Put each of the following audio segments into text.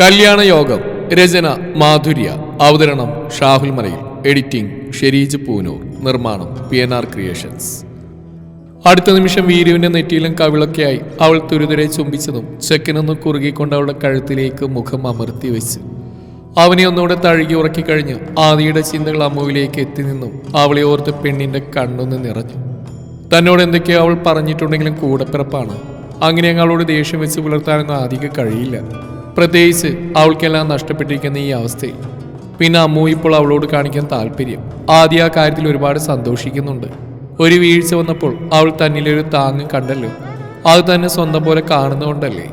കല്യാണ യോഗം രചന മാധുര്യ അവതരണം ഷാഹുൽ മലയിൽ എഡിറ്റിംഗ് ഷെരീജ് പൂനൂർ നിർമ്മാണം പി എൻ ആർ ക്രിയേഷൻസ്. അടുത്ത നിമിഷം വീരുവിന്റെ നെറ്റിയിലും കവിളൊക്കെയായി അവൾ തുരുതുരെ ചുംബിച്ചതും ചെക്കനൊന്ന് കുറുകിക്കൊണ്ട് അവളുടെ കഴുത്തിലേക്ക് മുഖം അമർത്തി വെച്ച്. അവനെ ഒന്നുകൂടെ തഴുകി ഉറക്കി കഴിഞ്ഞ് ആദിയുടെ ചിന്തകൾ അമ്മുവിലേക്ക് എത്തി നിന്നും അവളെ ഓർത്ത് പെണ്ണിന്റെ കണ്ണൊന്ന് നിറഞ്ഞു. തന്നോട് എന്തൊക്കെയോ അവൾ പറഞ്ഞിട്ടുണ്ടെങ്കിലും കൂടപ്പിറപ്പാണ്. അങ്ങനെ ഞങ്ങളോട് ദേഷ്യം വെച്ച് പുലർത്താനൊന്നും ആദിക്ക് കഴിയില്ല. പ്രത്യേകിച്ച് അവൾക്കെല്ലാം നഷ്ടപ്പെട്ടിരിക്കുന്ന ഈ അവസ്ഥയിൽ. പിന്നെ അമ്മു ഇപ്പോൾ അവളോട് കാണിക്കാൻ താല്പര്യം. ആദ്യ ആ കാര്യത്തിൽ ഒരുപാട് സന്തോഷിക്കുന്നുണ്ട്. ഒരു വീഴ്ച വന്നപ്പോൾ അവൾ തന്നിലൊരു താങ്ങ് കണ്ടല്ലോ. അത് തന്നെ സ്വന്തം പോലെ കാണുന്നതുകൊണ്ടല്ലേ.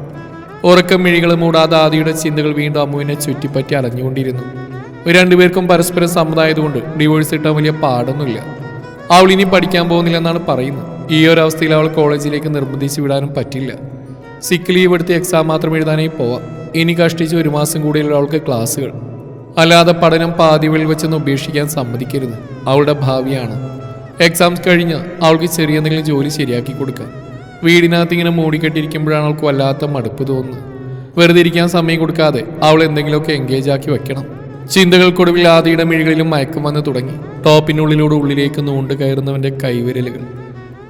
ഉറക്കം മിഴികൾ മൂടാതെ ആദിയുടെ ചിന്തകൾ വീണ്ടും അമ്മുവിനെ ചുറ്റിപ്പറ്റി അലഞ്ഞുകൊണ്ടിരുന്നു. രണ്ടുപേർക്കും പരസ്പരം സമ്മതമായതുകൊണ്ട് ഡിവോഴ്സ് കിട്ടാൻ വലിയ പാടൊന്നുമില്ല. അവൾ ഇനി പഠിക്കാൻ പോകുന്നില്ലെന്നാണ് പറയുന്നത്. ഈ ഒരു അവസ്ഥയിൽ അവൾ കോളേജിലേക്ക് നിർബന്ധിച്ച് വിടാനും പറ്റില്ല. സിക്ക് ലീവ് എടുത്ത് എക്സാം മാത്രം എഴുതാനായി പോവാം. ഇനി കഷ്ടിച്ച് ഒരു മാസം കൂടിയുള്ള അവൾക്ക് ക്ലാസ്സുകൾ. അല്ലാതെ പഠനം പാതി വഴി വെച്ചൊന്ന് ഉപേക്ഷിക്കാൻ സമ്മതിക്കരുത്. അവളുടെ ഭാവിയാണ്. എക്സാംസ് കഴിഞ്ഞ് അവൾക്ക് ചെറിയ എന്തെങ്കിലും ജോലി ശരിയാക്കി കൊടുക്കാം വീടിനകത്ത് ഇങ്ങനെ മൂടിക്കെട്ടിരിക്കുമ്പോഴാണ് അവൾക്ക് വല്ലാത്ത മടുപ്പ് തോന്നുന്നത്. വെറുതെ ഇരിക്കാൻ സമയം കൊടുക്കാതെ അവൾ എന്തെങ്കിലുമൊക്കെ എൻഗേജ് ആക്കി വെക്കണം. ചിന്തകൾക്കൊടുവിൽ ആദിയുടെ മിഴികളിലും മയക്കം വന്ന് തുടങ്ങി. ടോപ്പിനുള്ളിലൂടെ ഉള്ളിലേക്ക് നൂണ്ട് കയറുന്നവന്റെ കൈവിരലുകൾ.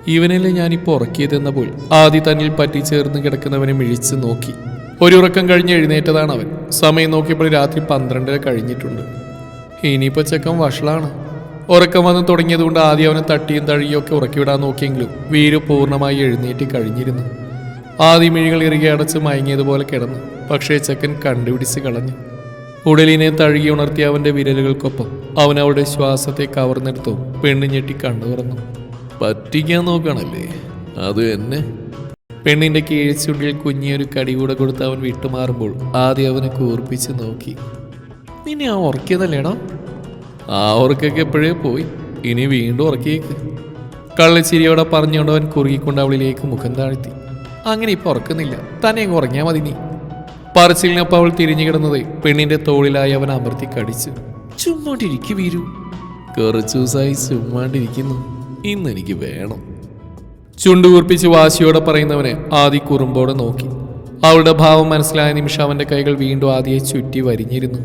ഇവനല്ലേ ഞാനിപ്പോൾ ഉറക്കിയതെന്ന പോൽ ആദി തന്നിൽ പറ്റിച്ചേർന്ന് കിടക്കുന്നവനെ മിഴിച്ച് നോക്കി. ഒരു ഉറക്കം കഴിഞ്ഞ് എഴുന്നേറ്റതാണ് അവൻ. സമയം നോക്കിയപ്പോൾ രാത്രി പന്ത്രണ്ടര കഴിഞ്ഞിട്ടുണ്ട്. ഇനിയിപ്പോൾ ചെക്കൻ വഷളാണ്. ഉറക്കം വന്ന് തുടങ്ങിയതുകൊണ്ട് ആദ്യം അവനെ തട്ടിയും തഴിയും ഒക്കെ ഉറക്കിവിടാൻ നോക്കിയെങ്കിലും വീര് പൂർണമായി എഴുന്നേറ്റ് കഴിഞ്ഞിരുന്നു. ആദ്യം മിഴികൾ ഇറുകെ അടച്ച് മയങ്ങിയതുപോലെ കിടന്നു. പക്ഷേ ചെക്കൻ കണ്ടുപിടിച്ച് കളഞ്ഞു. ഉടലിനെ തഴുകി ഉണർത്തിയ അവന്റെ വിരലുകൾക്കൊപ്പം അവൻ അവളുടെ ശ്വാസത്തെ കവർന്നെടുത്തു. പെണ്ണ് ഞെട്ടി കണ്ടു തുറന്നു പറ്റിക്കാൻ നോക്കണല്ലേ? അത് എന്നെ പെണ്ണിന്റെ കീഴ്ച്ചുണ്ടിൽ കുഞ്ഞിയൊരു കടി കൂടെ കൊടുത്ത് അവൻ വിട്ടുമാറുമ്പോൾ ആദ്യം അവനെ കൂർപ്പിച്ച് നോക്കി. നിന്നെ ആ ഉറക്കിയതല്ലേണോ ആ ഉറക്കൊക്കെ എപ്പോഴേ പോയി. ഇനി വീണ്ടും ഉറക്കിയേക്ക്. കള്ളിച്ചിരിയോടെ പറഞ്ഞുകൊണ്ട് അവൻ കുറുകിക്കൊണ്ട് അവളിലേക്ക് മുഖം താഴ്ത്തി. അങ്ങനെ ഇപ്പൊ ഉറക്കുന്നില്ല. തന്നെ അങ്ങ് ഉറങ്ങിയാൽ മതി നീ. പറച്ചിലിനൊപ്പം അവൾ തിരിഞ്ഞു കിടന്നത് പെണ്ണിന്റെ തോളിലായി അവൻ അമർത്തി കടിച്ചു. ചുമ്മാണ്ടിരിക്കു വീരു. കുറച്ചു ദിവസമായി ചുമ്മാണ്ടിരിക്കുന്നു. ഇന്നെനിക്ക് വേണം. ചുണ്ടുകൂർപ്പിച്ച് വാശിയോടെ പറയുന്നവനെ ആദി കുറുമ്പോടെ നോക്കി. അവളുടെ ഭാവം മനസ്സിലായ നിമിഷം അവന്റെ കൈകൾ വീണ്ടും ആദിയെ ചുറ്റി വരിഞ്ഞിരുന്നു.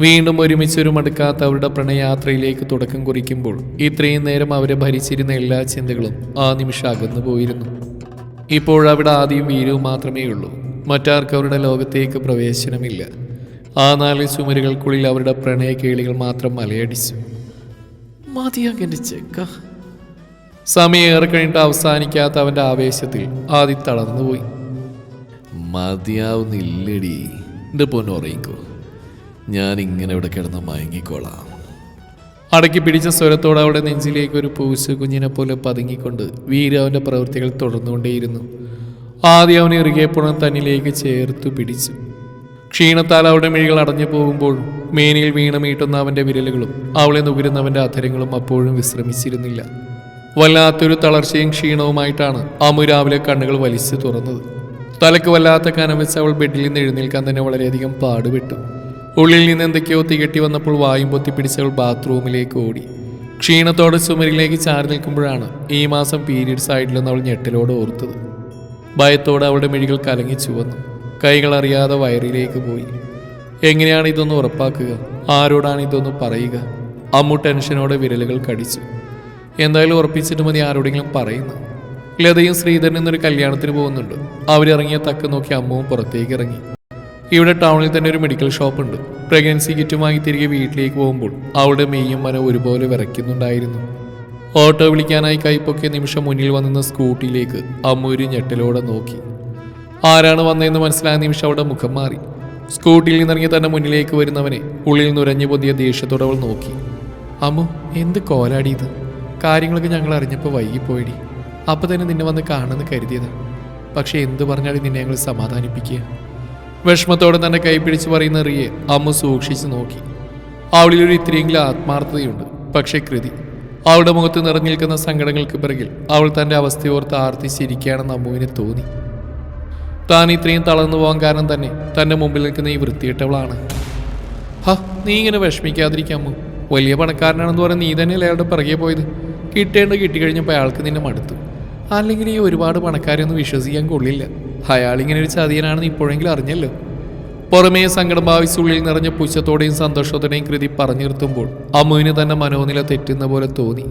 വീണ്ടും ഒരുമിച്ചൊരു മടുക്കാത്ത അവരുടെ പ്രണയയാത്രയിലേക്ക് തുടക്കം കുറിക്കുമ്പോൾ ഇത്രയും നേരം അവരെ ഭരിച്ചിരുന്ന എല്ലാ ചിന്തകളും ആ നിമിഷം അകന്നു പോയിരുന്നു. ഇപ്പോഴവിടെ ആദ്യം വീരവും മാത്രമേ ഉള്ളൂ. മറ്റാർക്കും അവരുടെ ലോകത്തേക്ക് പ്രവേശനമില്ല. ആ നാല് ചുമരുകൾക്കുള്ളിൽ അവരുടെ പ്രണയ കേളികൾ മാത്രം മലയടിച്ചു. മതിയാകെന്റെ ചെക്ക. സമയം ഏറെ കഴിഞ്ഞിട്ട് അവസാനിക്കാത്ത അവന്റെ ആവേശത്തിൽ ആദി തളർന്നുപോയി മതിയാവുന്നില്ലടി. എന്റെ പൊന്നുറയിക്കോ ഞാൻ ഇങ്ങനെ ഇവിടെ കിടന്ന് മയങ്ങിക്കോളാം. അടക്കി പിടിച്ച സ്വരത്തോടെ അവിടെ നെഞ്ചിലേക്ക് ഒരു പൂച്ച കുഞ്ഞിനെ പോലെ പതുങ്ങിക്കൊണ്ട് വീര അവന്റെ പ്രവൃത്തികൾ തുടർന്നുകൊണ്ടേയിരുന്നു. ആദ്യം അവനെ ഇറുകിയപ്പോഴും തന്നിലേക്ക് ചേർത്തു പിടിച്ചു. ക്ഷീണത്താൽ അവളുടെ മിഴികൾ അടഞ്ഞു പോകുമ്പോൾ മേനിയിൽ വീണമീട്ടുന്ന അവന്റെ വിരലുകളും അവളെ നുകരുന്നവന്റെ അധരങ്ങളും അപ്പോഴും വിശ്രമിച്ചിരുന്നില്ല. വല്ലാത്തൊരു തളർച്ചയും ക്ഷീണവുമായിട്ടാണ് അമു രാവിലെ കണ്ണുകൾ വലിച്ചു തുറന്നത്. തലക്ക് വല്ലാത്ത കനം വെച്ച് അവൾ ബെഡിൽ നിന്ന് എഴുന്നേൽക്കാൻ തന്നെ വളരെയധികം പാടുപെട്ടു. ഉള്ളിൽ നിന്ന് എന്തൊക്കെയോ തികട്ടി വന്നപ്പോൾ വായും പൊത്തിപ്പിടിച്ച് അവൾ ബാത്റൂമിലേക്ക് ഓടി. ക്ഷീണത്തോടെ ചുമരിലേക്ക് ചാരി നിൽക്കുമ്പോഴാണ് ഈ മാസം പീരീഡ്സ് ആയിട്ടില്ലെന്ന് അവൾ ഞെട്ടലോടെ ഓർത്തത്. ഭയത്തോടെ അവളുടെ മിഴികൾ കലങ്ങി ചുവന്നു. കൈകൾ അറിയാതെ വയറിലേക്ക് പോയി. എങ്ങനെയാണ് ഇതൊന്ന് ഉറപ്പാക്കുക? ആരോടാണ് ഇതൊന്ന് പറയുക? അമ്മു ടെൻഷനോടെ വിരലുകൾ കടിച്ചു. എന്തായാലും ഉറപ്പിച്ചിട്ട് മതി ആരോടെങ്കിലും പറയുന്നു. ലതയും ശ്രീധരൻ എന്നൊരു കല്യാണത്തിന് പോകുന്നുണ്ട്. അവരിറങ്ങിയ തക്ക നോക്കി അമ്മവും പുറത്തേക്ക് ഇറങ്ങി. ഇവിടെ ടൗണിൽ തന്നെ ഒരു മെഡിക്കൽ ഷോപ്പ് ഉണ്ട്. പ്രഗ്നൻസി കിറ്റ് വാങ്ങി തിരികെ വീട്ടിലേക്ക് പോകുമ്പോൾ അവളുടെ മെയ്യും മനം ഒരുപോലെ വിറയ്ക്കുന്നുണ്ടായിരുന്നു. ഓട്ടോ വിളിക്കാനായി കൈപ്പൊക്കിയ നിമിഷം മുന്നിൽ വന്നിരുന്ന സ്കൂട്ടിയിലേക്ക് അമ്മ ഒരു ഞെട്ടലോടെ നോക്കി. ആരാണ് വന്നതെന്ന് മനസ്സിലായ നിമിഷം അവളുടെ മുഖം മാറി. സ്കൂട്ടിയിൽ നിന്നിറങ്ങി തന്നെ മുന്നിലേക്ക് വരുന്നവനെ ഉള്ളിൽ നുരഞ്ഞു പൊതിയ ദേഷ്യത്തോടെ അവൾ നോക്കി. അമ്മു എന്ത് കോലാടി ഇത്? കാര്യങ്ങളൊക്കെ ഞങ്ങൾ അറിഞ്ഞപ്പോൾ വൈകിപ്പോയിടി. അപ്പോൾ തന്നെ നിന്നെ വന്ന് കാണുമെന്ന് കരുതിയത്. പക്ഷേ എന്തു പറഞ്ഞാലും നിന്നെ ഞങ്ങൾ സമാധാനിപ്പിക്കുക. വിഷമത്തോടെ തന്നെ കൈപിടിച്ച് പറയുന്ന റിയെ അമ്മ സൂക്ഷിച്ച് നോക്കി. അവളിലൊരു ഇത്രയെങ്കിലും ആത്മാർത്ഥതയുണ്ട്. പക്ഷേ കൃതി അവളുടെ മുഖത്ത് നിറഞ്ഞു നിൽക്കുന്ന സങ്കടങ്ങൾക്ക് പിറകിൽ അവൾ തന്റെ അവസ്ഥയോർത്ത് ആർത്തിച്ചിരിക്കുകയാണെന്ന് അമ്മുവിന് തോന്നി. താൻ ഇത്രയും തളർന്നു പോകാൻ കാരണം തന്നെ തന്റെ മുമ്പിൽ നിൽക്കുന്ന ഈ വൃത്തിയിട്ടവളാണ് ഹ നീ ഇങ്ങനെ വിഷമിക്കാതിരിക്കാമോ വലിയ പണക്കാരനാണെന്ന് പറഞ്ഞ് നീ തന്നെയല്ലേ അയാളുടെ പിറകെ പോയത്. കിട്ടേണ്ട കിട്ടിക്കഴിഞ്ഞപ്പോൾ അയാൾക്ക് നിന്നെ മടുത്തു. അല്ലെങ്കിൽ ഈ ഒരുപാട് പണക്കാരെയൊന്നും വിശ്വസിക്കാൻ കൊള്ളില്ല. അയാളിങ്ങനെ ഒരു ചതിയനാണെന്ന് ഇപ്പോഴെങ്കിലും അറിഞ്ഞല്ലോ. പുറമേ സങ്കടം ഭാവിച്ചുള്ളിൽ നിറഞ്ഞ പുച്ഛത്തോടെയും സന്തോഷത്തോടെയും കൃതി പറഞ്ഞു നിർത്തുമ്പോൾ അമ്മുവിന് തന്നെ മനോനില തെറ്റുന്ന പോലെ തോന്നി.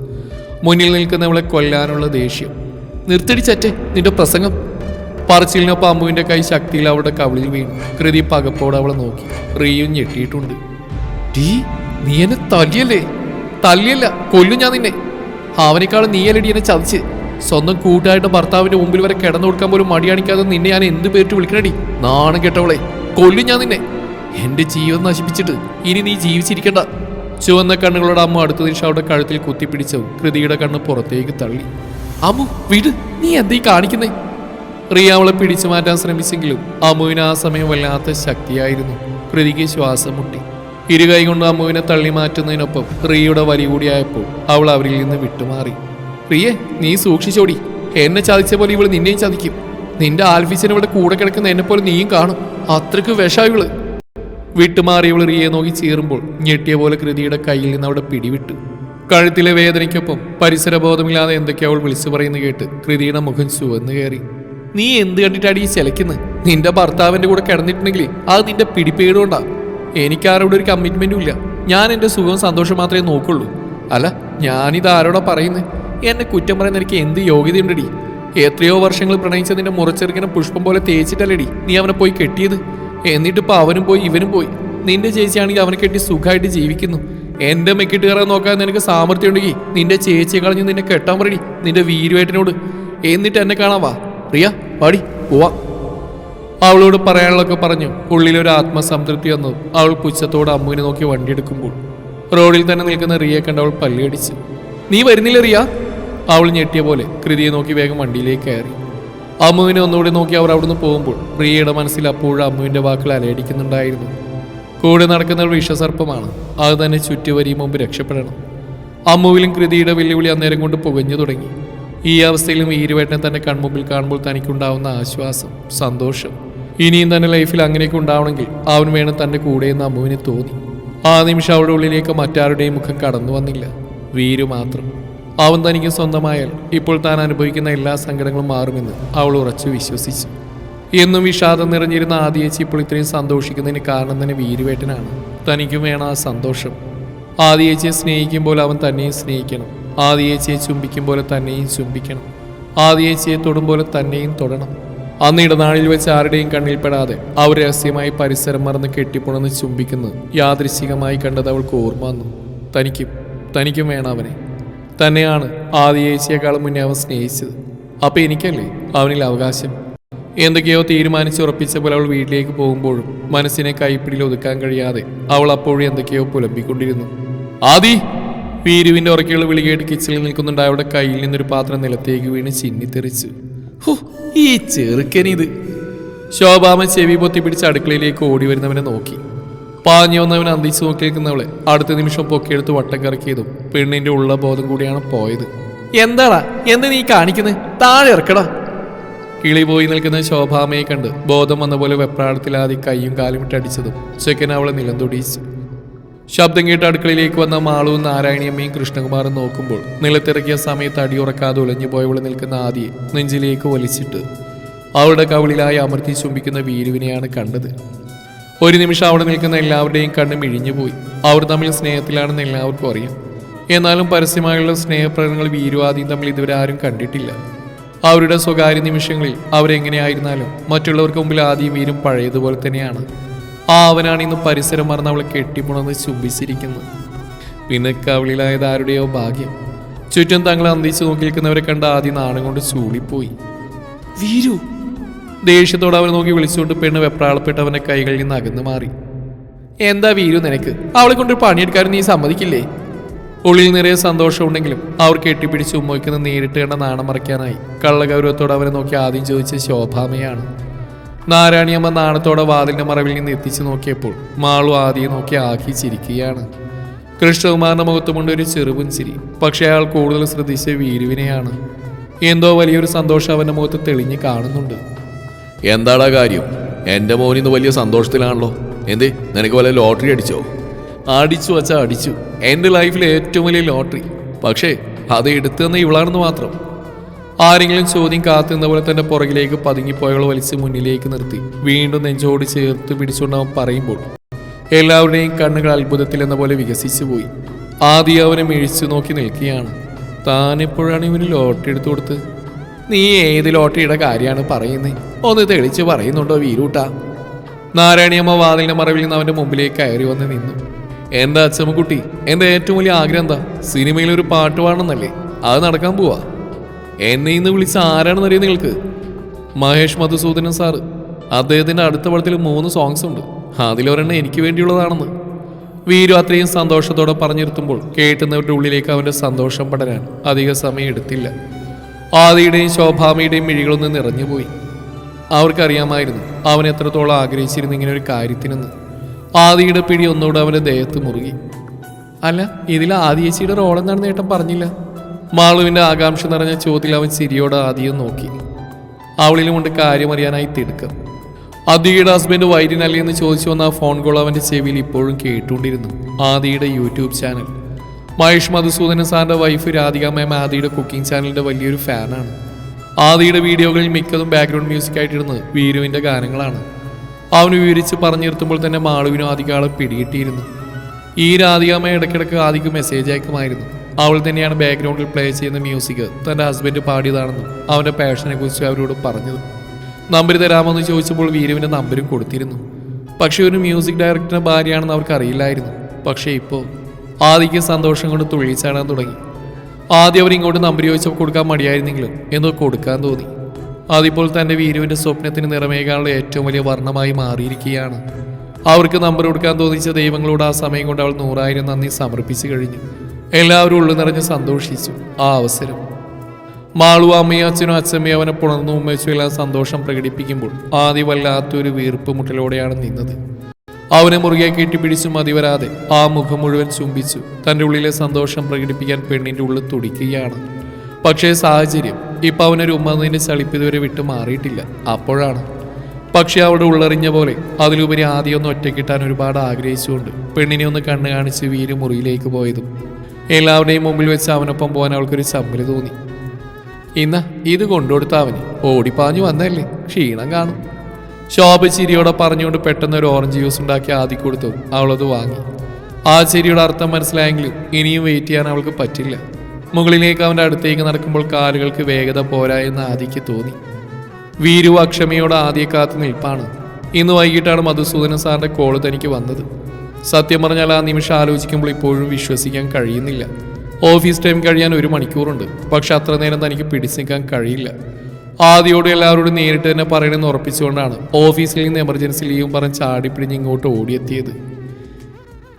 മുന്നിൽ നിൽക്കുന്നവളെ കൊല്ലാനുള്ള ദേഷ്യം. നിർത്തടിച്ചറ്റേ നിന്റെ പ്രസംഗം. പറച്ചിലിനൊപ്പം അമ്മുവിന്റെ കൈ ശക്തിയിൽ അവളുടെ കവിളിൽ വീണു. കൃതി പകപ്പോടെ അവളെ നോക്കി. റീയും ഞെട്ടിയിട്ടുണ്ട്. ടീ നീ എന്നെ തല്ലിയല്ലേ? തല്ലിയല്ല കൊല്ലും ഞാൻ നിന്നെ. അവനേക്കാളും നീയല്ലടി എന്നെ ചതിച്ച്. സ്വന്തം കൂട്ടായിട്ട് ഭർത്താവിന്റെ മുമ്പിൽ വരെ കിടന്നു കൊടുക്കാൻ പോലും മടിയാണിക്കാതെ നിന്നെ ഞാൻ എന്ത് പേരിട്ട് വിളിക്കണടി? നാണം കെട്ടവളെ കൊല്ലും ഞാൻ നിന്നെ. എന്റെ ജീവൻ നശിപ്പിച്ചിട്ട് ഇനി നീ ജീവിച്ചിരിക്കണ്ട. ചുവന്ന കണ്ണുകളോട് അമ്മ അടുത്ത നിമിഷം അവിടെ കഴുത്തിൽ കുത്തിപ്പിടിച്ചു കൃതിയുടെ കണ്ണ് പുറത്തേക്ക് തള്ളി. അമ്മു വിട് നീ എന്തീ കാണിക്കുന്നേ? റിയ അവളെ പിടിച്ചു മാറ്റാൻ ശ്രമിച്ചെങ്കിലും അമ്മുവിന് ആ സമയം വല്ലാത്ത ശക്തിയായിരുന്നു. കൃതിക്ക് ശ്വാസം മുട്ടി. ഇരുകൈ കൊണ്ട് അമ്മുവിനെ തള്ളി മാറ്റുന്നതിനൊപ്പം റിയയുടെ വലി കൂടിയായപ്പോൾ അവൾ അവരിൽ നിന്ന് വിട്ടുമാറി. റിയെ നീ സൂക്ഷിച്ചോടി. എന്നെ ചതിച്ച പോലെ ഇവൾ നിന്നെയും ചതിക്കും. നിന്റെ ആൽഫിസിന് ഇവിടെ കൂടെ കിടക്കുന്ന എന്നെ പോലെ നീയും കാണും. അത്രയ്ക്ക് വിഷാവിൾ ഇവൾ. വിട്ടുമാറി ഇവൾ റിയെ നോക്കി ചീറുമ്പോൾ ഞെട്ടിയ പോലെ കൃതിയുടെ കയ്യിൽ നിന്ന് അവിടെ പിടിവിട്ടു. കഴുത്തിലെ വേദനയ്ക്കൊപ്പം പരിസരബോധമില്ലാതെ എന്തൊക്കെയോ അവൾ വിളിച്ചു പറയുന്നു കേട്ട് കൃതിയുടെ മുഖം ചുവന്നു കയറി. നീ എന്ത് കണ്ടിട്ടാടി ഈ ചിലക്കുന്നത് നിന്റെ ഭർത്താവിന്റെ കൂടെ കിടന്നിട്ടുണ്ടെങ്കിൽ അത് നിന്റെ പിടിപ്പേടുകൊണ്ടാ ആരോടും ഒരു കമ്മിറ്റ്മെന്റും ഇല്ല. ഞാൻ എന്റെ സുഖവും സന്തോഷം മാത്രമേ നോക്കുള്ളൂ. അല്ല ഞാനിത് ആരോടാ പറയുന്നത് എന്നെ കുറ്റം പറയുന്ന എനിക്ക് എന്ത് യോഗ്യതയുണ്ടടി? എത്രയോ വർഷങ്ങൾ പ്രണയിച്ച നിന്റെ മുറച്ചെറുക്കിനെ പുഷ്പം പോലെ തേച്ചിട്ടല്ലേടി? നീ അവനെ പോയി കെട്ടിയത്? എന്നിട്ടിപ്പോ അവനും പോയി ഇവനും പോയി. നിന്റെ ചേച്ചിയാണെങ്കിൽ അവനെ കെട്ടി സുഖമായിട്ട് ജീവിക്കുന്നു. എന്റെ മെക്കിട്ട് കയറാൻ നോക്കാൻ നിനക്ക് സാമർഥ്യം ഉണ്ടെങ്കിൽ നിന്റെ ചേച്ചിയെ കളഞ്ഞ് നിന്നെ കെട്ടാൻ പറയടി നിന്റെ വീരുവേട്ടനോട്. എന്നിട്ട് എന്നെ കാണാൻ വാ. പ്രിയ പാടി പോവാ. അവളോട് പറയാനുള്ളൊക്കെ പറഞ്ഞു. ഉള്ളിലൊരു ആത്മസംതൃപ്തി വന്നു. അവൾ പുച്ഛത്തോട് അമ്മുവിനെ നോക്കി വണ്ടി എടുക്കുമ്പോൾ റോഡിൽ തന്നെ നിൽക്കുന്ന റിയെ കണ്ട് അവൾ പല്ലിയടിച്ചു നീ വരുന്നില്ല റിയ? അവൾ ഞെട്ടിയ പോലെ കൃതിയെ നോക്കി വേഗം വണ്ടിയിലേക്ക് കയറി. അമ്മുവിനെ ഒന്നുകൂടി നോക്കി അവർ അവിടുന്ന് പോകുമ്പോൾ പ്രിയയുടെ മനസ്സിൽ അപ്പോഴും അമ്മുവിന്റെ വാക്കുകൾ അലയടിക്കുന്നുണ്ടായിരുന്നു. കൂടെ നടക്കുന്ന ഒരു വിഷസർപ്പമാണ്. അത് തന്നെ ചുറ്റുവരിയും മുമ്പ് രക്ഷപ്പെടണം. അമ്മുവിലും കൃതിയുടെ വെല്ലുവിളി അന്നേരം കൊണ്ട് പുകഞ്ഞു തുടങ്ങി. ഈ അവസ്ഥയിലും ഈരുവേട്ടനെ തന്നെ കൺമുമ്പിൽ കാണുമ്പോൾ തനിക്കുണ്ടാവുന്ന ആശ്വാസം സന്തോഷം ഇനിയും തന്നെ ലൈഫിൽ അങ്ങനെയൊക്കെ ഉണ്ടാവണമെങ്കിൽ അവൻ വേണം തന്റെ കൂടെയെന്ന് അമ്മുവിന് തോന്നി. ആ നിമിഷം അവളുടെ ഉള്ളിലേക്ക് മറ്റാരുടെയും മുഖം കടന്നു വന്നില്ല. വീരു മാത്രം. അവൻ തനിക്ക് സ്വന്തമായാൽ ഇപ്പോൾ താൻ അനുഭവിക്കുന്ന എല്ലാ സങ്കടങ്ങളും മാറുമെന്ന് അവൾ ഉറച്ചു വിശ്വസിച്ചു. എന്നും വിഷാദം നിറഞ്ഞിരുന്ന ആദിയേച്ചി ഇപ്പോൾ ഇത്രയും സന്തോഷിക്കുന്നതിന് കാരണം തന്നെ വീരുവേട്ടനാണ്. തനിക്കും വേണം ആ സന്തോഷം. ആദിയേച്ചിയെ സ്നേഹിക്കുമ്പോൾ അവൻ തന്നെയും സ്നേഹിക്കണം. ആദിയേച്ചിയെ ചുംബിക്കും പോലെ തന്നെയും ചുംബിക്കണം. ആദിയേച്ചിയെ തൊടും പോലെ തന്നെയും തൊടണം. അന്ന് ഇടനാഴിൽ വെച്ച് ആരുടെയും കണ്ണിൽപ്പെടാതെ അവർ രഹസ്യമായി പരിസരം മറന്ന് കെട്ടിപ്പുണന്ന് ചുംബിക്കുന്നത് യാദൃശികമായി കണ്ടത് അവൾക്ക് ഓർമ്മ വന്നു. തനിക്കും തനിക്കും വേണം അവനെ. തന്നെയാണ് ആദ്യ ആദിയേച്ചിയേക്കാളും മുന്നേ അവൻ സ്നേഹിച്ചത്. അപ്പോൾ എനിക്കല്ലേ അവനിൽ അവകാശം? എന്തൊക്കെയോ തീരുമാനിച്ച് ഉറപ്പിച്ച പോലെ അവൾ വീട്ടിലേക്ക് പോകുമ്പോഴും മനസ്സിനെ കൈപ്പിടിയിൽ ഒതുക്കാൻ കഴിയാതെ അവൾ അപ്പോഴും എന്തൊക്കെയോ പുലമ്പിക്കൊണ്ടിരുന്നു. ആദി! വീരുവിന്റെ ഉറക്കെയുള്ള വിളികേട്ട് കിച്ചണിൽ നിൽക്കുന്നുണ്ട് അവളുടെ കയ്യിൽ നിന്നൊരു പാത്രം നിലത്തേക്ക് വീണ് ചിന്നിത്തെറിച്ചു ഈ ചെറുക്കനിത്. ശോഭാമൻ ചെവി പൊത്തി പിടിച്ച് അടുക്കളയിലേക്ക് ഓടി വരുന്നവനെ നോക്കി. പാഞ്ഞു വന്നവൻ അന്തിച്ചു നോക്കിയിരിക്കുന്നവളെ അടുത്ത നിമിഷം പൊക്കിയെടുത്ത് വട്ടം കറക്കിയതും പെണ്ണിന്റെ ഉള്ള ബോധം കൂടിയാണ് പോയത്. എന്താടാ? എന്ത് നീ കാണിക്കുന്നത് താഴെ ഇറക്കടാ. കിളി പോയി നിൽക്കുന്ന ശോഭാമയെ കണ്ട് ബോധം വന്ന പോലെ വെപ്രാളത്തിലാതി കൈയും കാലും ഇട്ടടിച്ചതും ചെക്കൻ അവളെ നിലംതൊടിയിച്ചു ശബ്ദം കേട്ട് അടുക്കളയിലേക്ക് വന്ന മാളവും നാരായണിയമ്മയും കൃഷ്ണകുമാറും നോക്കുമ്പോൾ നിലത്തിറക്കിയ സമയത്ത് അടിയുറക്കാതെ ഒളിഞ്ഞുപോയവൾ നിൽക്കുന്ന ആദിയെ നെഞ്ചിലേക്ക് വലിച്ചിട്ട് അവളുടെ കവിളിലായി അമർത്തി ചുംബിക്കുന്ന വീരുവിനെയാണ് കണ്ടത്. ഒരു നിമിഷം അവിടെ നിൽക്കുന്ന എല്ലാവരുടെയും കണ്ണ് മിഴിഞ്ഞുപോയി. അവർ തമ്മിൽ സ്നേഹത്തിലാണെന്ന് എല്ലാവർക്കും അറിയാം. എന്നാലും പരസ്യമായുള്ള സ്നേഹപ്രകടനങ്ങൾ വീരുവാദിയും തമ്മിൽ ഇതുവരെ ആരും കണ്ടിട്ടില്ല. അവരുടെ സ്വകാര്യ നിമിഷങ്ങളിൽ അവരെങ്ങനെയായിരുന്നാലും മറ്റുള്ളവർക്ക് മുമ്പിൽ ആദ്യം വീരും പഴയതുപോലെ തന്നെയാണ്. അവനാണ് ഇന്ന് പരിസരം മറന്ന് അവളെ കെട്ടിപ്പുണർന്ന് ശുഭിച്ചിരിക്കുന്നത് പിന്നെ കവിളിലായത് ആരുടെയോ ഭാഗ്യം. ചുറ്റും തങ്ങളെ അന്തിച്ചു നോക്കി നിൽക്കുന്നവരെ കണ്ട് ആദ്യം നാണം കൊണ്ട് ചൂളിപ്പോയി. വീരു! ദേഷ്യത്തോടെ അവനെ നോക്കി വിളിച്ചുകൊണ്ട് പെണ്ണ് വെപ്രാളപ്പെട്ട് അവന്റെ കൈകളിൽ നിന്ന് അകന്നു മാറി. എന്താ വീരു നിനക്ക്? അവളെ കൊണ്ട് പണിയെടുക്കാനും നീ സമ്മതിക്കില്ലേ? ഉള്ളിൽ നിറയെ സന്തോഷമുണ്ടെങ്കിലും അവർ കെട്ടിപ്പിടിച്ച് ഉമ്മയ്ക്കുന്ന നേരിട്ട് കണ്ട നാണം മറയ്ക്കാനായി കള്ളഗൗരവത്തോടെ അവനെ നോക്കി ആദ്യം ചോദിച്ച ശോഭാമയാണ്. നാരായണിയമ്മ നാണത്തോടെ വാതിലിന്റെ മറവിൽ നിന്ന് എത്തിച്ചു നോക്കിയപ്പോൾ മാളു ആദ്യം നോക്കി ആക്കി ചിരിക്കുകയാണ് കൃഷ്ണകുമാറിന്റെ മുഖത്തുമുണ്ട് ഒരു ചെറുപുൻചിരി പക്ഷേ അയാൾ കൂടുതൽ ശ്രദ്ധിച്ച വീരുവിനെയാണ്. എന്തോ വലിയൊരു സന്തോഷം അവന്റെ മുഖത്ത് തെളിഞ്ഞ് കാണുന്നുണ്ട്. എന്താടാ കാര്യം? എന്റെ ഇന്ന് വലിയ സന്തോഷത്തിലാണല്ലോ. എന്തേ? നിനക്ക് വല്ല ലോട്ടറി അടിച്ചോ? അടിച്ചു വച്ചാ അടിച്ചു. എന്റെ ലൈഫിലെ ഏറ്റവും വലിയ ലോട്ടറി. പക്ഷേ അത് എടുത്തു തന്ന ഇവളാണെന്ന് മാത്രം. ആരെങ്കിലും ചോദ്യം കാത്തുന്ന പോലെ തന്റെ പുറകിലേക്ക് പതുങ്ങിപ്പോയവൾ വലിച്ച് മുന്നിലേക്ക് നിർത്തി. വീണ്ടും നെഞ്ചോട് ചേർത്ത് പിടിച്ചുകൊണ്ട് അവൻ പറയുമ്പോൾ എല്ലാവരുടെയും കണ്ണുകൾ അത്ഭുതത്തിൽ എന്ന പോലെ വികസിച്ചു പോയി. ആദ്യം അവനെ മിഴിച്ചു നോക്കി നിൽക്കുകയാണ്. താൻ എപ്പോഴാണ് ഇവന് ലോട്ടറി എടുത്തു കൊടുത്ത്? നീ ഏത് ലോട്ടറിയുടെ കാര്യമാണ് പറയുന്നത് ഒന്ന് തെളിച്ച് പറയുന്നുണ്ടോ വീരൂട്ട? നാരായണിയമ്മ വാതിലിന്റെ മറവിൽ നിന്ന് അവന്റെ മുമ്പിലേക്ക് കയറി വന്ന് നിന്നു. എന്താ അച്ഛമ്മക്കുട്ടി എന്റെ ഏറ്റവും വലിയ ആഗ്രഹം എന്താ? സിനിമയിൽ ഒരു പാട്ട് പാടണമെന്നല്ലേ? അത് നടക്കാൻ പോവാ. എന്നെ ഇന്ന് വിളിച്ച ആരാണെന്ന് അറിയാം നിങ്ങൾക്ക്? മഹേഷ് മധുസൂദനൻ സാറ് അദ്ദേഹത്തിന്റെ അടുത്ത പടത്തിൽ മൂന്ന് സോങ്സ് ഉണ്ട്. അതിലൊരെണ്ണം എനിക്ക് വേണ്ടിയുള്ളതാണെന്ന്. വീരു അത്രയും സന്തോഷത്തോടെ പറഞ്ഞിരുത്തുമ്പോൾ കേട്ടുന്നവരുടെ ഉള്ളിലേക്ക് അവന്റെ സന്തോഷം പടരാൻ അധിക സമയം എടുത്തില്ല. ആദിയുടെയും ശോഭാമയുടെയും മിഴികളൊന്ന് നിറഞ്ഞുപോയി അവർക്കറിയാമായിരുന്നു അവൻ എത്രത്തോളം ആഗ്രഹിച്ചിരുന്ന ഇങ്ങനെ ഒരു കാര്യത്തിനെന്ന്. ആദിയുടെ പിടി ഒന്നുകൂടെ അവന്റെ ദേഹത്ത് മുറുകി. അല്ല ഇതിൽ ആദിയേച്ചിയുടെ എന്താണെന്ന് ഏട്ടൻ പറഞ്ഞില്ല? മാളുവിന്റെ ആകാംക്ഷ നിറഞ്ഞ ചോദ്യത്തിൽ അവൻ ചിരിയോടെ ആദ്യം നോക്കി. അവളിലുമുണ്ട് കാര്യമറിയാനായി തിടുക്കം. ആദിയുടെ ഹസ്ബൻഡ് വൈദ്യനല്ലേ എന്ന് ചോദിച്ചു വന്ന ആ ഫോൺ കോൾ അവന്റെ ചെവിയിൽ ഇപ്പോഴും കേട്ടുകൊണ്ടിരുന്നു. ആദിയുടെ യൂട്യൂബ് ചാനൽ മഹേഷ് മധുസൂദനൻ സാറിന്റെ വൈഫ് രാധിക മാം ആദിയുടെ കുക്കിംഗ് ചാനലിന്റെ വലിയൊരു ഫാനാണ് ആദിയുടെ വീഡിയോകളിൽ മിക്കതും ബാക്ക്ഗ്രൗണ്ട് മ്യൂസിക് ആയിട്ടിരുന്നത് വീരുവിന്റെ ഗാനങ്ങളാണ്. അവന് വിവരിച്ച് പറഞ്ഞു നിർത്തുമ്പോൾ തന്നെ മാളുവിനും ആദികാളെ പിടികിട്ടിയിരുന്നു. ഈ രാധികാമ്മ ഇടയ്ക്കിടയ്ക്ക് ആദിക്ക് മെസ്സേജ് അയക്കുമായിരുന്നു. അവൾ തന്നെയാണ് ബാക്ക്ഗ്രൗണ്ടിൽ പ്ലേ ചെയ്യുന്ന മ്യൂസിക് തന്റെ ഹസ്ബൻഡ് പാടിയതാണെന്നും അവന്റെ പാഷനെ കുറിച്ച് അവരോട് പറഞ്ഞത്. നമ്പർ തരാമെന്ന് ചോദിച്ചപ്പോൾ വീരുവിന്റെ നമ്പരും കൊടുത്തിരുന്നു. പക്ഷേ ഒരു മ്യൂസിക് ഡയറക്ടറിന്റെ ഭാര്യയാണെന്ന് അവർക്ക് അറിയില്ലായിരുന്നു. പക്ഷേ ഇപ്പോൾ ആദിക്ക് സന്തോഷം കൊണ്ട് തുള്ളിച്ചാടാൻ തുടങ്ങി. ആദ്യം അവർ ഇങ്ങോട്ട് നമ്പർ ചോദിച്ചപ്പോൾ കൊടുക്കാൻ മടിയായിരുന്നെങ്കിലും എന്തോ കൊടുക്കാൻ തോന്നി. അതിപ്പോൾ തന്റെ വീരുവിന്റെ സ്വപ്നത്തിന് നിറമേകാനുള്ള ഏറ്റവും വലിയ വർണമായി മാറിയിരിക്കുകയാണ്. അവർക്ക് നമ്പർ കൊടുക്കാൻ തോന്നിച്ച ദൈവങ്ങളോട് ആ സമയം കൊണ്ട് അവൾ നൂറായിരം നന്ദി സമർപ്പിച്ചു കഴിഞ്ഞു. എല്ലാവരും ഉള്ളു നിറഞ്ഞ് സന്തോഷിച്ചു ആ അവസരം. മാളു അമ്മയും അച്ഛനും അച്ഛമ്മയും അവനെ പുണർന്നു ഉമ്മച്ചും എല്ലാം സന്തോഷം പ്രകടിപ്പിക്കുമ്പോൾ ആദ്യ വല്ലാത്തൊരു വീർപ്പ് മുട്ടലോടെയാണ് നിന്നത്. അവനെ മുറുകെ കെട്ടിപ്പിടിച്ചു മതിവരാതെ ആ മുഖം മുഴുവൻ ചുംബിച്ചു. തന്റെ ഉള്ളിലെ സന്തോഷം പ്രകടിപ്പിക്കാൻ പെണ്ണിന്റെ ഉള്ളിൽ തുടിക്കുകയാണ്. പക്ഷേ സാഹചര്യം ഇപ്പം അവനൊരു ഉമ്മതിന്റെ ചളിപ്പ് ഇതുവരെ വിട്ടു മാറിയിട്ടില്ല. അപ്പോഴാണ്. പക്ഷെ അവിടെ ഉള്ളറിഞ്ഞ പോലെ അതിലുപരി ആദ്യം ഒന്ന് ഒറ്റക്കിട്ടാൻ ഒരുപാട് ആഗ്രഹിച്ചുകൊണ്ട് പെണ്ണിനെ ഒന്ന് കണ്ണ് കാണിച്ച് വീര് മുറിയിലേക്ക് പോയതും എല്ലാവരുടെയും മുമ്പിൽ വെച്ച് അവനൊപ്പം പോകാൻ അവൾക്കൊരു ചമ്മൽ തോന്നി. ഇന്ന് ഇത് കൊണ്ടുകൊടുത്ത അവന്. ഓടിപ്പാഞ്ഞു വന്നല്ലേ ക്ഷീണം കാണും. ശോഭ ചിരിയോടെ പറഞ്ഞുകൊണ്ട് പെട്ടെന്ന് ഒരു ഓറഞ്ച് ജ്യൂസ് ഉണ്ടാക്കി ആദ്യം കൊടുത്തു. അവളത് വാങ്ങി. ആ ചിരിയുടെ അർത്ഥം മനസ്സിലായെങ്കിലും ഇനിയും വെയിറ്റ് ചെയ്യാൻ അവൾക്ക് പറ്റില്ല. മുകളിലേക്ക് അവന്റെ അടുത്തേക്ക് നടക്കുമ്പോൾ കാലുകൾക്ക് വേഗത പോരാ എന്ന് ആദിക്ക് തോന്നി. വീരു അക്ഷമയോടെ ആദ്യ കാത്തു നിൽപ്പാണ്. ഇന്ന് വൈകിട്ടാണ് മധുസൂദന സാറിന്റെ കോൾ തനിക്ക് വന്നത്. സത്യം പറഞ്ഞാൽ ആ നിമിഷം ആലോചിക്കുമ്പോൾ ഇപ്പോഴും വിശ്വസിക്കാൻ കഴിയുന്നില്ല. ഓഫീസ് ടൈം കഴിയാൻ ഒരു മണിക്കൂറുണ്ട്. പക്ഷെ അത്ര നേരം തനിക്ക് പിടിച്ചു നിൽക്കാൻ കഴിയില്ല. ആദ്യോട് എല്ലാവരോടും നേരിട്ട് തന്നെ പറയണമെന്ന് ഉറപ്പിച്ചുകൊണ്ടാണ് ഓഫീസിൽ നിന്ന് എമർജൻസി ലീവും പറഞ്ഞ് ചാടിപ്പിടിഞ്ഞ് ഇങ്ങോട്ട് ഓടിയെത്തിയത്.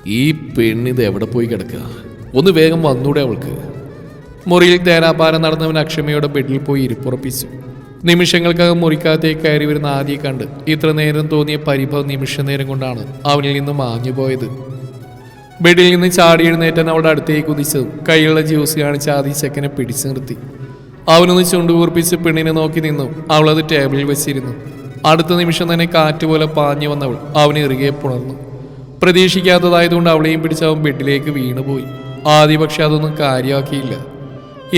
ഈ പെണ്ണിത് എവിടെ പോയി കിടക്കുക? ഒന്ന് വേഗം വന്നൂടെ അവൾക്ക്. മുറിയിൽ തേരാപാരം നടന്നവൻ അക്ഷമയോടെ ബെഡിൽ പോയി ഇരിപ്പുറപ്പിച്ചു. നിമിഷങ്ങൾക്കകം മുറിക്കകത്തേക്ക് കയറി വരുന്ന ആദ്യം കണ്ട് ഇത്ര നേരം തോന്നിയ പരിഭവം നിമിഷ നേരം കൊണ്ടാണ് അവനിൽ നിന്ന് മാഞ്ഞു പോയത്. ബെഡിൽ നിന്ന് ചാടി എഴുന്നേറ്റാൻ അവളുടെ അടുത്തേക്ക് കുതിച്ചതും കൈയുള്ള ജ്യൂസ് കാണിച്ച് ആദ്യ ചെക്കനെ പിടിച്ചു നിർത്തി. അവനൊന്ന് ചുണ്ടുകൂർപ്പിച്ച് പെണ്ണിനെ നോക്കി നിന്നു. അവളത് ടേബിളിൽ വെച്ചിരുന്നു. അടുത്ത നിമിഷം തന്നെ കാറ്റ് പോലെ പാഞ്ഞു വന്നവൾ അവനെ ഇറുകെ പുണർന്നു. പ്രതീക്ഷിക്കാത്തതായതുകൊണ്ട് അവളെയും പിടിച്ച് അവൻ ബെഡിലേക്ക് വീണുപോയി. ആദ്യ പക്ഷെ അതൊന്നും കാര്യമാക്കിയില്ല.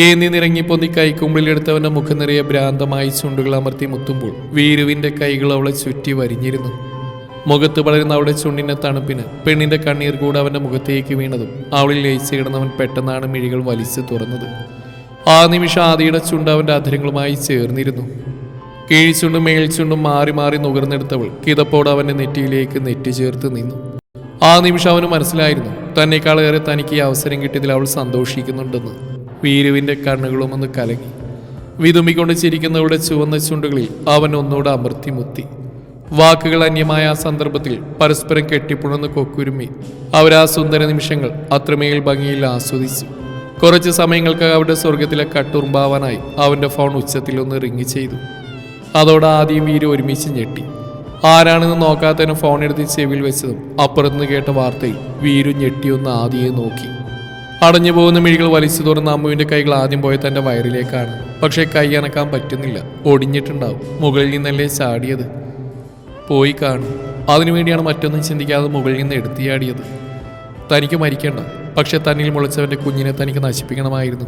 ഏന്നി നിറങ്ങിപ്പൊന്തി കൈക്കുമ്പിളിലെടുത്തവന്റെ മുഖം നിറയെ ഭ്രാന്തമായി ചുണ്ടുകൾ അമർത്തി മുത്തുമ്പോൾ വീരുവിന്റെ കൈകൾ അവളെ ചുറ്റി വരിഞ്ഞിരുന്നു. മുഖത്ത് വളരുന്ന അവളുടെ ചുണ്ടിന്റെ തണുപ്പിന് പെണ്ണിന്റെ കണ്ണീർ കൂടെ അവന്റെ മുഖത്തേക്ക് വീണതും അവളിൽ ലയിച്ചു കിടന്നവൻ പെട്ടെന്നാണ് മിഴികൾ വലിച്ചു തുറന്നത്. ആ നിമിഷം ആദിയുടെ ചുണ്ട് അവന്റെ അധരങ്ങളുമായി ചേർന്നിരുന്നു. കീഴ്ചുണ്ടും മേൽച്ചുണ്ടും മാറി മാറി നുകർന്നെടുത്തവൾ കിതപ്പോട് അവന്റെ നെറ്റിയിലേക്ക് നെറ്റി ചേർത്ത് നിന്നു. ആ നിമിഷം അവന് മനസ്സിലായിരുന്നു തന്നെക്കാളേറെ തനിക്ക് ഈ അവസരം കിട്ടിയതിൽ അവൾ സന്തോഷിക്കുന്നുണ്ടെന്ന്. വീരുവിന്റെ കണ്ണുകളും ഒന്ന് കലങ്ങി. വിതുമ്പിക്കൊണ്ട് ചിരിക്കുന്നവരുടെ ചുവന്ന ചുണ്ടുകളിൽ അവൻ ഒന്നുകൂടെ അമർത്തി മുത്തി. വാക്കുകൾ അന്യമായ ആ സന്ദർഭത്തിൽ പരസ്പരം കെട്ടിപ്പുണർന്ന് കൊക്കുരുമി അവരാ സുന്ദര നിമിഷങ്ങൾ അത്രമേൽ ഭംഗിയിൽ ആസ്വദിച്ചു. കുറച്ച് സമയങ്ങൾക്ക് അവരുടെ സ്വർഗത്തിലെ കട്ടുറുമ്പാവാനായി അവന്റെ ഫോൺ ഉച്ചത്തിൽ ഒന്ന് റിങ് ചെയ്തു. അതോടെ ആദ്യം വീര് ഒരുമിച്ച് ഞെട്ടി. ആരാണെന്ന് നോക്കാത്തതിന് ഫോൺ എടുത്ത് ചെവിയിൽ വെച്ചതും അപ്പുറത്തുനിന്ന് കേട്ട വാർത്തയിൽ വീരു ഞെട്ടിയൊന്ന് ആദിയെ നോക്കി. അടഞ്ഞു പോകുന്ന മിഴികൾ വലിച്ചു തുറന്ന അമ്മുവിന്റെ കൈകൾ ആദ്യം പോയ തന്റെ വയറിലേക്കാണ്. പക്ഷേ കൈ അനക്കാൻ പറ്റുന്നില്ല. ഒടിഞ്ഞിട്ടുണ്ടാവും. മുകളിൽ നിന്നല്ലേ ചാടിയത്. പോയി കാണും. അതിനുവേണ്ടിയാണ് മറ്റൊന്നും ചിന്തിക്കാതെ മുകളിൽ നിന്ന് എടുത്തിയാടിയത് തനിക്ക് മരിക്കേണ്ട. പക്ഷെ തന്നിൽ മുളച്ചവന്റെ കുഞ്ഞിനെ തനിക്ക് നശിപ്പിക്കണമായിരുന്നു.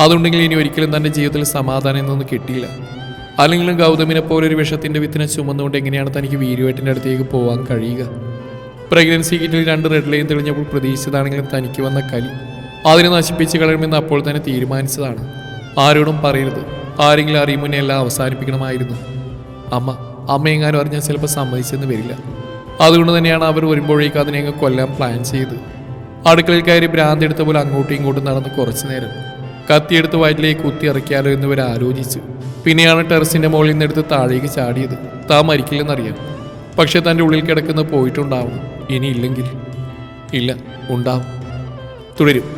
അതുണ്ടെങ്കിൽ ഇനി ഒരിക്കലും തന്റെ ജീവിതത്തിൽ സമാധാനം എന്നൊന്നും കിട്ടിയില്ല. അല്ലെങ്കിലും ഗൗതമിനെ പോലെ ഒരു വിഷത്തിന്റെ വിത്തിനെ ചുമന്നുകൊണ്ട് എങ്ങനെയാണ് തനിക്ക് വീരുവേട്ടിന്റെ അടുത്തേക്ക് പോകാൻ കഴിയുക? പ്രഗ്നൻസി കിറ്റിൽ രണ്ട് റെഡ് ലൈൻ തെളിഞ്ഞപ്പോൾ പ്രതീക്ഷിച്ചതാണെങ്കിലും തനിക്ക് വന്ന കലി. അതിനെ നശിപ്പിച്ച് കളയുമെന്ന് അപ്പോൾ തന്നെ തീരുമാനിച്ചതാണ്. ആരോടും പറയരുത്. ആരെങ്കിലും അറിയും മുന്നേ എല്ലാം അവസാനിപ്പിക്കണമായിരുന്നു. അമ്മ അമ്മയെങ്ങാനും അറിഞ്ഞാൽ ചിലപ്പോൾ സമ്മതിച്ചെന്ന് വരില്ല. അതുകൊണ്ട് തന്നെയാണ് അവർ വരുമ്പോഴേക്കും അതിനെ അങ്ങ് കൊല്ലാൻ പ്ലാൻ ചെയ്ത്. അടുക്കളയിൽ കയറി ഭ്രാന്തി എടുത്ത പോലെ അങ്ങോട്ടും ഇങ്ങോട്ടും നടന്ന് കുറച്ചു നേരം. കത്തിയെടുത്ത് വയറ്റിലേക്ക് കുത്തി ഇറക്കിയാലോ എന്നിവർ ആലോചിച്ചു. പിന്നെയാണ് ടെറസിന്റെ മുകളിൽ നിന്ന് എടുത്ത് താഴേക്ക് ചാടിയത്. താൻ മരിക്കില്ലെന്നറിയാം. പക്ഷെ തന്റെ ഉള്ളിൽ കിടക്കുന്ന പോയിട്ടുണ്ടാവണം ഇനിയില്ലെങ്കിൽ ഇല്ല ഉണ്ടാവും. തുടരും.